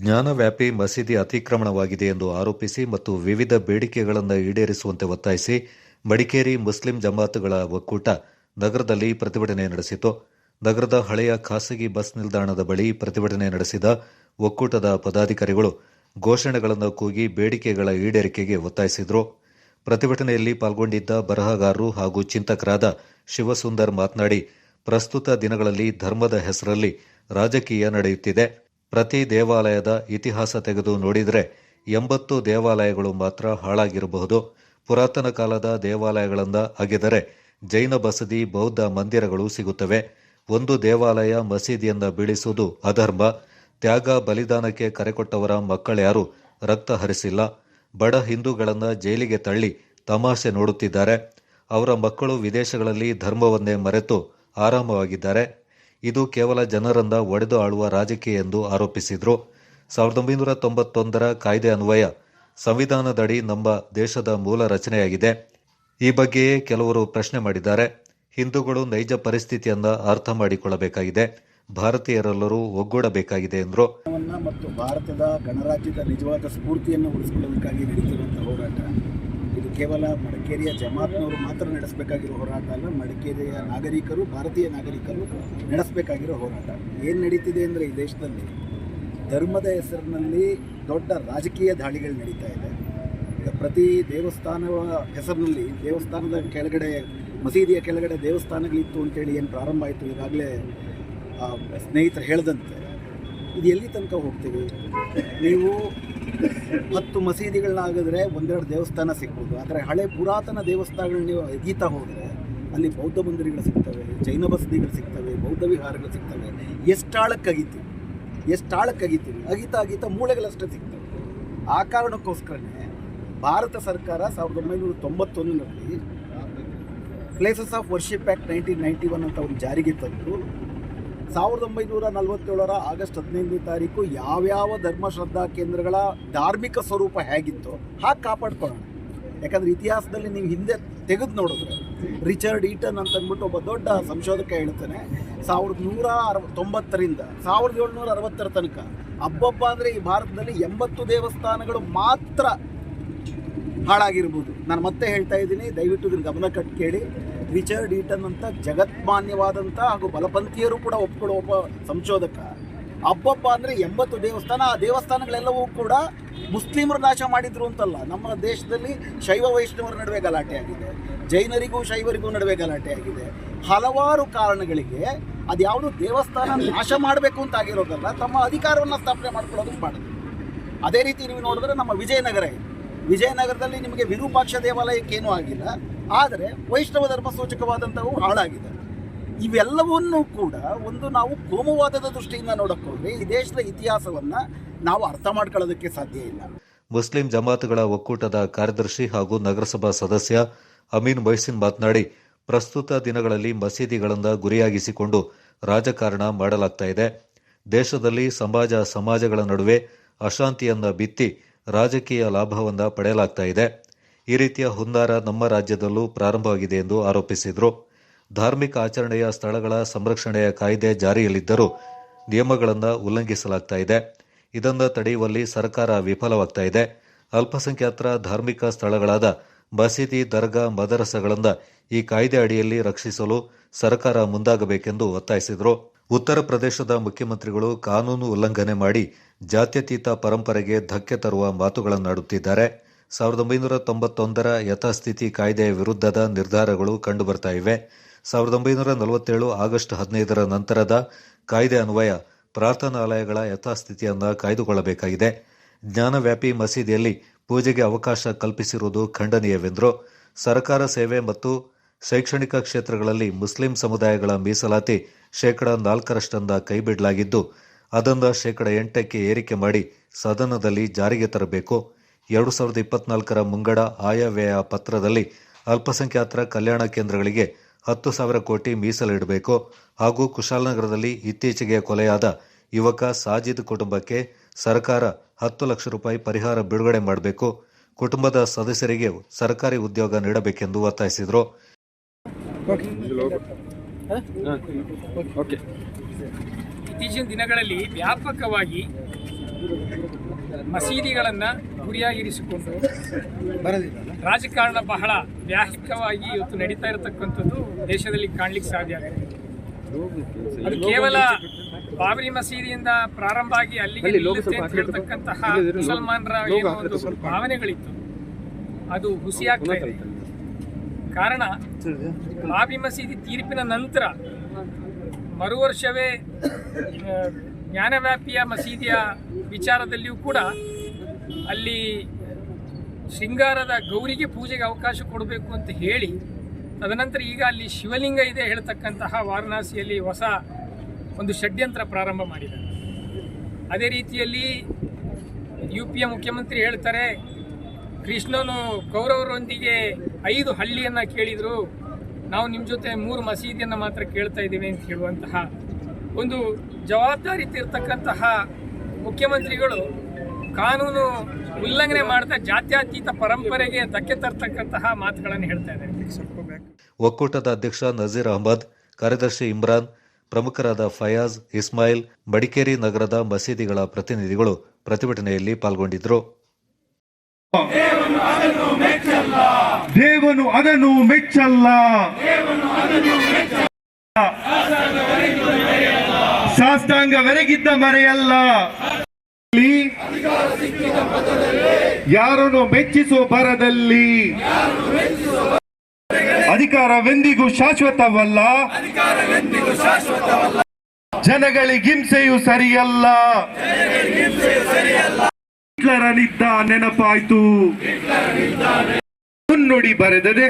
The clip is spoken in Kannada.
ಜ್ಞಾನವ್ಯಾಪಿ ಮಸೀದಿ ಅತಿಕ್ರಮಣವಾಗಿದೆ ಎಂದು ಆರೋಪಿಸಿ ಮತ್ತು ವಿವಿಧ ಬೇಡಿಕೆಗಳನ್ನು ಈಡೇರಿಸುವಂತೆ ಒತ್ತಾಯಿಸಿ ಮಡಿಕೇರಿ ಮುಸ್ಲಿಂ ಜಮಾತುಗಳ ಒಕ್ಕೂಟ ನಗರದಲ್ಲಿ ಪ್ರತಿಭಟನೆ ನಡೆಸಿತು ನಗರದ ಹಳೆಯ ಖಾಸಗಿ ಬಸ್ ನಿಲ್ದಾಣದ ಬಳಿ ಪ್ರತಿಭಟನೆ ನಡೆಸಿದ ಒಕ್ಕೂಟದ ಪದಾಧಿಕಾರಿಗಳು ಘೋಷಣೆಗಳನ್ನು ಕೂಗಿ ಬೇಡಿಕೆಗಳ ಈಡೇರಿಕೆಗೆ ಒತ್ತಾಯಿಸಿದರು. ಪ್ರತಿಭಟನೆಯಲ್ಲಿ ಪಾಲ್ಗೊಂಡಿದ್ದ ಬರಹಗಾರರು ಹಾಗೂ ಚಿಂತಕರಾದ ಶಿವಸುಂದರ್ ಮಾತನಾಡಿ, ಪ್ರಸ್ತುತ ದಿನಗಳಲ್ಲಿ ಧರ್ಮದ ಹೆಸರಲ್ಲಿ ರಾಜಕೀಯ ನಡೆಯುತ್ತಿದೆ. ಪ್ರತಿ ದೇವಾಲಯದ ಇತಿಹಾಸ ತೆಗೆದು ನೋಡಿದರೆ ಎಂಬತ್ತು ದೇವಾಲಯಗಳು ಮಾತ್ರ ಹಾಳಾಗಿರಬಹುದು. ಪುರಾತನ ಕಾಲದ ದೇವಾಲಯಗಳಿಂದ ಅಗೆದರೆ ಜೈನ ಬಸದಿ, ಬೌದ್ಧ ಮಂದಿರಗಳು ಸಿಗುತ್ತವೆ. ಒಂದು ದೇವಾಲಯ ಮಸೀದಿಯಿಂದ ಬೀಳಿಸುವುದು ಅಧರ್ಮ. ತ್ಯಾಗ, ಬಲಿದಾನಕ್ಕೆ ಕರೆಕೊಟ್ಟವರ ಮಕ್ಕಳ್ಯಾರು ರಕ್ತ ಹರಿಸಿಲ್ಲ. ಬಡ ಹಿಂದೂಗಳನ್ನು ಜೈಲಿಗೆ ತಳ್ಳಿ ತಮಾಷೆ ನೋಡುತ್ತಿದ್ದಾರೆ. ಅವರ ಮಕ್ಕಳು ವಿದೇಶಗಳಲ್ಲಿ ಧರ್ಮವನ್ನೇ ಮರೆತು ಆರಾಮವಾಗಿದ್ದಾರೆ. ಇದು ಕೇವಲ ಜನರಿಂದ ಒಡೆದು ಆಳುವ ರಾಜಕೀಯ ಎಂದು ಆರೋಪಿಸಿದರು. ಸಾವಿರದ ಒಂಬೈನೂರ ತೊಂಬತ್ತೊಂದರ ಕಾಯ್ದೆ ಅನ್ವಯ ಸಂವಿಧಾನದಡಿ ನಮ್ಮ ದೇಶದ ಮೂಲ ರಚನೆಯಾಗಿದೆ. ಈ ಬಗ್ಗೆಯೇ ಕೆಲವರು ಪ್ರಶ್ನೆ ಮಾಡಿದ್ದಾರೆ. ಹಿಂದೂಗಳು ನೈಜ ಪರಿಸ್ಥಿತಿಯನ್ನ ಅರ್ಥ ಮಾಡಿಕೊಳ್ಳಬೇಕಾಗಿದೆ. ಭಾರತೀಯರೆಲ್ಲರೂ ಒಗ್ಗೂಡಬೇಕಾಗಿದೆ ಎಂದರು. ಮತ್ತು ಭಾರತದ ಗಣರಾಜ್ಯದ ನಿಜವಾದ ಸ್ಫೂರ್ತಿಯನ್ನು ಉಳಿಸಿಕೊಳ್ಳಬೇಕಾಗಿ ಹೋರಾಟ. ಇದು ಕೇವಲ ಮಡಿಕೇರಿಯ ಜಮಾತ್ನವರು ಮಾತ್ರ ನಡೆಸಬೇಕಾಗಿರೋ ಹೋರಾಟ ಅಲ್ಲ, ಮಡಿಕೇರಿಯ ನಾಗರಿಕರು, ಭಾರತೀಯ ನಾಗರಿಕರು ನಡೆಸಬೇಕಾಗಿರೋ ಹೋರಾಟ. ಏನು ನಡೀತಿದೆ ಅಂದರೆ ಈ ದೇಶದಲ್ಲಿ ಧರ್ಮದ ಹೆಸರಿನಲ್ಲಿ ದೊಡ್ಡ ರಾಜಕೀಯ ದಾಳಿಗಳು ನಡೀತಾ ಇದೆ. ಈಗ ಪ್ರತಿ ದೇವಸ್ಥಾನವ ಹೆಸರಿನಲ್ಲಿ, ದೇವಸ್ಥಾನದ ಕೆಳಗಡೆ, ಮಸೀದಿಯ ಕೆಳಗಡೆ ದೇವಸ್ಥಾನಗಳಿತ್ತು ಅಂತೇಳಿ ಏನು ಪ್ರಾರಂಭ ಆಯಿತು ಈಗಾಗಲೇ ಸ್ನೇಹಿತರು ಹೇಳ್ದಂತೆ. ಇದು ಎಲ್ಲಿ ತನಕ ಹೋಗ್ತೀವಿ? ನೀವು ಹತ್ತು ಮಸೀದಿಗಳನ್ನಾಗಿದ್ರೆ ಒಂದೆರಡು ದೇವಸ್ಥಾನ ಸಿಗ್ಬೋದು. ಆದರೆ ಹಳೆ ಪುರಾತನ ದೇವಸ್ಥಾನಗಳು ನೀವು ಅಗೀತಾ ಹೋದರೆ ಅಲ್ಲಿ ಬೌದ್ಧ ಮಂದಿರಗಳು ಸಿಗ್ತವೆ, ಜೈನ ಬಸದಿಗಳು ಸಿಗ್ತವೆ, ಬೌದ್ಧ ವಿಹಾರಗಳು ಸಿಗ್ತವೆ. ಎಷ್ಟು ಆಳಕ್ಕೆ ಅಗಿತೀವಿ ಎಷ್ಟು ಆಳಕ್ಕೆ ಅಗಿತೀವಿ ಅಗಿತಾ ಅಗಿತಾ ಮೂಳೆಗಳಷ್ಟೇ ಸಿಗ್ತವೆ. ಆ ಕಾರಣಕ್ಕೋಸ್ಕರನೇ ಭಾರತ ಸರ್ಕಾರ ಸಾವಿರದ ಒಂಬೈನೂರ ತೊಂಬತ್ತೊಂದರಲ್ಲಿ places of worship act nineteen ninety one ಅಂತ ಒಂದು ಜಾರಿಗೆ ತಂದು ಸಾವಿರದ ಒಂಬೈನೂರ ನಲವತ್ತೇಳರ ಆಗಸ್ಟ್ ಹದಿನೈದನೇ ತಾರೀಕು ಯಾವ್ಯಾವ ಧರ್ಮ ಶ್ರದ್ಧಾ ಕೇಂದ್ರಗಳ ಧಾರ್ಮಿಕ ಸ್ವರೂಪ ಹೇಗಿತ್ತು, ಹಾಗೆ ಕಾಪಾಡ್ಕೊಳ್ಳೋಣ. ಯಾಕಂದ್ರೆ ಇತಿಹಾಸದಲ್ಲಿ ನೀವು ಹಿಂದೆ ತೆಗೆದು ನೋಡಿದ್ರೆ, ರಿಚರ್ಡ್ ಈಟನ್ ಅಂತ ಅಂದ್ಬಿಟ್ಟು ಒಬ್ಬ ದೊಡ್ಡ ಸಂಶೋಧಕ ಹೇಳ್ತಾನೆ, ಸಾವಿರದ ನೂರ ಅರವ ತೊಂಬತ್ತರಿಂದ ಸಾವಿರದ ಏಳ್ನೂರ ಅರವತ್ತರ ತನಕ ಹಬ್ಬಬ್ಬ ಅಂದರೆ ಈ ಭಾರತದಲ್ಲಿ ಎಂಬತ್ತು ದೇವಸ್ಥಾನಗಳು ಮಾತ್ರ ಹಾಳಾಗಿರ್ಬೋದು. ನಾನು ಮತ್ತೆ ಹೇಳ್ತಾ ಇದ್ದೀನಿ, ದಯವಿಟ್ಟು ಇದನ್ನು ಗಮನ ಕಟ್ಟು ಕೇಳಿ. ರಿಚರ್ಡ್ ಈಟನ್ ಅಂತ ಜಗತ್ಮಾನ್ಯವಾದಂಥ ಹಾಗೂ ಬಲಪಂಥೀಯರು ಕೂಡ ಒಪ್ಕೊಳ್ಳೋ ಒಬ್ಬ ಸಂಶೋಧಕ. ಹಬ್ಬಬ್ಬ ಅಂದರೆ ಎಂಬತ್ತು ದೇವಸ್ಥಾನ, ಆ ದೇವಸ್ಥಾನಗಳೆಲ್ಲವೂ ಕೂಡ ಮುಸ್ಲಿಮರು ನಾಶ ಮಾಡಿದ್ರು ಅಂತಲ್ಲ. ನಮ್ಮ ದೇಶದಲ್ಲಿ ಶೈವ ವೈಷ್ಣವರ ನಡುವೆ ಗಲಾಟೆ ಆಗಿದೆ. ಜೈನರಿಗೂ ಶೈವರಿಗೂ ನಡುವೆ ಗಲಾಟೆ ಆಗಿದೆ. ಹಲವಾರು ಕಾರಣಗಳಿಗೆ ಅದ್ಯಾವುದು ದೇವಸ್ಥಾನ ನಾಶ ಮಾಡಬೇಕು ಅಂತ ಆಗಿರೋದಲ್ಲ, ತಮ್ಮ ಅಧಿಕಾರವನ್ನು ಸ್ಥಾಪನೆ ಮಾಡ್ಕೊಳ್ಳೋದಕ್ಕೆ ಮಾಡಿದ್ರು ಅದೇ ರೀತಿ ನೀವು ನೋಡಿದ್ರೆ ನಮ್ಮ ವಿಜಯನಗರ ವಿಜಯನಗರದಲ್ಲಿ ನಿಮಗೆ ವಿರೂಪಾಕ್ಷ ದೇವಾಲಯಕ್ಕೇನೂ ಆಗಿಲ್ಲ. ಆದರೆ ವೈಷ್ಣವ ಧರ್ಮ ಸೂಚಕವಾದಂಥವು ಹಾಳಾಗಿದೆ. ಇವೆಲ್ಲವನ್ನೂ ಕೂಡ ಒಂದು ನಾವು ಕೋಮುವಾದದ ದೃಷ್ಟಿಯಿಂದ ನೋಡಕ್ಕೋದ್ರೆ ಈ ದೇಶದ ಇತಿಹಾಸವನ್ನು ನಾವು ಅರ್ಥ ಮಾಡ್ಕೊಳ್ಳೋದಕ್ಕೆ ಸಾಧ್ಯ ಇಲ್ಲ. ಮುಸ್ಲಿಂ ಜಮಾತುಗಳ ಒಕ್ಕೂಟದ ಕಾರ್ಯದರ್ಶಿ ಹಾಗೂ ನಗರಸಭಾ ಸದಸ್ಯ ಅಮೀನ್ ಮೊಯ್ಸಿನ್ ಮಾತನಾಡಿ, ಪ್ರಸ್ತುತ ದಿನಗಳಲ್ಲಿ ಮಸೀದಿಗಳಿಂದ ಗುರಿಯಾಗಿಸಿಕೊಂಡು ರಾಜಕಾರಣ ಮಾಡಲಾಗ್ತಾ ಇದೆ. ದೇಶದಲ್ಲಿ ಸಮಾಜ ಸಮಾಜಗಳ ನಡುವೆ ಅಶಾಂತಿಯನ್ನ ಬಿತ್ತಿ ರಾಜಕೀಯ ಲಾಭವನ್ನ ಪಡೆಯಲಾಗ್ತಾ ಇದೆ. ಈ ರೀತಿಯ ಹುನ್ನಾರ ನಮ್ಮ ರಾಜ್ಯದಲ್ಲೂ ಪ್ರಾರಂಭವಾಗಿದೆ ಎಂದು ಆರೋಪಿಸಿದರು. ಧಾರ್ಮಿಕ ಆಚರಣೆಯ ಸ್ಥಳಗಳ ಸಂರಕ್ಷಣೆಯ ಕಾಯ್ದೆ ಜಾರಿಯಲ್ಲಿದ್ದರೂ ನಿಯಮಗಳನ್ನು ಉಲ್ಲಂಘಿಸಲಾಗ್ತಾ ಇದೆ. ಇದನ್ನು ತಡೆಯುವಲ್ಲಿ ಸರ್ಕಾರ ವಿಫಲವಾಗ್ತಾ ಇದೆ. ಅಲ್ಪಸಂಖ್ಯಾತರ ಧಾರ್ಮಿಕ ಸ್ಥಳಗಳಾದ ಮಸೀದಿ, ದರ್ಗಾ, ಮದರಸಗಳನ್ನು ಈ ಕಾಯ್ದೆ ಅಡಿಯಲ್ಲಿ ರಕ್ಷಿಸಲು ಸರ್ಕಾರ ಮುಂದಾಗಬೇಕೆಂದು ಒತ್ತಾಯಿಸಿದರು. ಉತ್ತರ ಪ್ರದೇಶದ ಮುಖ್ಯಮಂತ್ರಿಗಳು ಕಾನೂನು ಉಲ್ಲಂಘನೆ ಮಾಡಿ ಜಾತ್ಯತೀತ ಪರಂಪರೆಗೆ ಧಕ್ಕೆ ತರುವ ಮಾತುಗಳನ್ನಾಡುತ್ತಿದ್ದಾರೆ. ಸಾವಿರದ ಒಂಬೈನೂರ ತೊಂಬತ್ತೊಂದರ ಯಥಾಸ್ಥಿತಿ ಕಾಯ್ದೆಯ ವಿರುದ್ಧದ ನಿರ್ಧಾರಗಳು ಕಂಡುಬರ್ತಾ ಇವೆ. ಸಾವಿರದ ಒಂಬೈನೂರ ನಲವತ್ತೇಳು ಆಗಸ್ಟ್ ಹದಿನೈದರ ನಂತರದ ಕಾಯ್ದೆ ಅನ್ವಯ ಪ್ರಾರ್ಥನಾಲಯಗಳ ಯಥಾಸ್ಥಿತಿಯನ್ನು ಕಾಯ್ದುಕೊಳ್ಳಬೇಕಾಗಿದೆ. ಜ್ಞಾನವ್ಯಾಪಿ ಮಸೀದಿಯಲ್ಲಿ ಪೂಜೆಗೆ ಅವಕಾಶ ಕಲ್ಪಿಸಿರುವುದು ಖಂಡನೀಯವೆಂದರು. ಸರ್ಕಾರ ಸೇವೆ ಮತ್ತು ಶೈಕ್ಷಣಿಕ ಕ್ಷೇತ್ರಗಳಲ್ಲಿ ಮುಸ್ಲಿಂ ಸಮುದಾಯಗಳ ಮೀಸಲಾತಿ ಶೇಕಡ ನಾಲ್ಕರಷ್ಟಂದ ಕೈಬಿಡಲಾಗಿದ್ದು, ಅದನ್ನು ಶೇಕಡ ಎಂಟಕ್ಕೆ ಏರಿಕೆ ಮಾಡಿ ಸದನದಲ್ಲಿ ಜಾರಿಗೆ ತರಬೇಕು. ಎರಡು ಸಾವಿರದ ಇಪ್ಪತ್ನಾಲ್ಕರ ಮುಂಗಡ ಆಯವ್ಯಯ ಪತ್ರದಲ್ಲಿ ಅಲ್ಪಸಂಖ್ಯಾತರ ಕಲ್ಯಾಣ ಕೇಂದ್ರಗಳಿಗೆ ಹತ್ತು ಸಾವಿರ ಕೋಟಿ ಮೀಸಲಿಡಬೇಕು. ಹಾಗೂ ಕುಶಾಲನಗರದಲ್ಲಿ ಇತ್ತೀಚೆಗೆ ಕೊಲೆಯಾದ ಯುವಕ ಸಾಜಿದ್ ಕುಟುಂಬಕ್ಕೆ ಸರ್ಕಾರ ಹತ್ತು ಲಕ್ಷ ರೂಪಾಯಿ ಪರಿಹಾರ ಬಿಡುಗಡೆ ಮಾಡಬೇಕು. ಕುಟುಂಬದ ಸದಸ್ಯರಿಗೆ ಸರ್ಕಾರಿ ಉದ್ಯೋಗ ನೀಡಬೇಕೆಂದು ಒತ್ತಾಯಿಸಿದರು. ಇತ್ತೀಚಿನ ದಿನಗಳಲ್ಲಿ ವ್ಯಾಪಕವಾಗಿ ಮಸೀದಿಗಳನ್ನ ಗುರಿಯಾಗಿರಿಸಿಕೊಂಡು ರಾಜಕಾರಣ ಬಹಳ ವ್ಯಾಹಿಕವಾಗಿ ಇವತ್ತು ನಡೀತಾ ಇರತಕ್ಕಂಥದ್ದು ದೇಶದಲ್ಲಿ ಕಾಣಲಿಕ್ಕೆ ಸಾಧ್ಯ ಆಗಿದೆ. ಅದು ಕೇವಲ ಬಾಬರಿ ಮಸೀದಿಯಿಂದ ಪ್ರಾರಂಭ ಆಗಿ ಅಲ್ಲಿಗೆ ಹೇಳ್ತಕ್ಕಂತಹ ಮುಸಲ್ಮಾನರ ಏನೋ ಒಂದು ಭಾವನೆಗಳಿತ್ತು. ಅದು ಹುಸಿಯಾಗ್ತಾ ಇದೆ. ಕಾರಣ ಬಾಬರಿ ಮಸೀದಿ ತೀರ್ಪಿನ ನಂತರ ಮರು ವರ್ಷವೇ ಜ್ಞಾನವ್ಯಾಪಿಯ ಮಸೀದಿಯ ವಿಚಾರದಲ್ಲಿಯೂ ಕೂಡ ಅಲ್ಲಿ ಶೃಂಗಾರದ ಗೌರಿಗೆ ಪೂಜೆಗೆ ಅವಕಾಶ ಕೊಡಬೇಕು ಅಂತ ಹೇಳಿ, ತದನಂತರ ಈಗ ಅಲ್ಲಿ ಶಿವಲಿಂಗ ಇದೆ ಹೇಳ್ತಕ್ಕಂತಹ ವಾರಣಾಸಿಯಲ್ಲಿ ಹೊಸ ಒಂದು ಷಡ್ಯಂತ್ರ ಪ್ರಾರಂಭ ಮಾಡಿದ್ದಾರೆ. ಅದೇ ರೀತಿಯಲ್ಲಿ ಯು ಪಿಯ ಮುಖ್ಯಮಂತ್ರಿ ಹೇಳ್ತಾರೆ, ಕೃಷ್ಣನು ಕೌರವರೊಂದಿಗೆ ಐದು ಹಳ್ಳಿಯನ್ನು ಕೇಳಿದರು, ನಾವು ನಿಮ್ಮ ಜೊತೆ ಮೂರು ಮಸೀದಿಯನ್ನು ಮಾತ್ರ ಕೇಳ್ತಾ ಇದ್ದೀವಿ ಅಂತ ಹೇಳುವಂತಹ ಒಂದು ಜವಾಬ್ದಾರಿ ಇರ್ತಕ್ಕಂತಹ ಮುಖ್ಯಮಂತ್ರಿಗಳು ಕಾನೂನು ಉಲ್ಲಂಘನೆ ಮಾಡ್ತಾ ಜಾತ್ಯತೀತ ಪರಂಪರೆಗೆ ಧಕ್ಕೆ ತರ್ತಕ್ಕಂತಹ ಮಾತುಗಳನ್ನು ಹೇಳ್ತಾ ಇದ್ದಾರೆ. ಒಕ್ಕೂಟದ ಅಧ್ಯಕ್ಷ ನಜೀರ್ ಅಹಮದ್ ಕಾರ್ಯದರ್ಶಿ ಇಮ್ರಾನ್ ಪ್ರಮುಖರಾದ ಫಯಾಜ್ ಇಸ್ಮಾಯಿಲ್ ಮಡಿಕೇರಿ ನಗರದ ಮಸೀದಿಗಳ ಪ್ರತಿನಿಧಿಗಳು ಪ್ರತಿಭಟನೆಯಲ್ಲಿ ಪಾಲ್ಗೊಂಡಿದ್ದರು. ದೇವನು ಅದನ್ನು ಮೆಚ್ಚಲ್ಲ. ಶಾಸ್ತ್ರಾಂಗವೆರಗಿದ್ದ ಮರೆಯಲ್ಲ. ಯಾರನ್ನು ಮೆಚ್ಚಿಸುವ ಬರದಲ್ಲಿ ಅಧಿಕಾರವೆಂದಿಗೂ ಶಾಶ್ವತವಲ್ಲ. ಜನಗಳಿಗಿಂಸೆಯು ಸರಿಯಲ್ಲ. ಹಿಟ್ಲರನಿದ್ದ ನೆನಪಾಯ್ತು. ಮುನ್ನುಡಿ ಬರೆದದೆ.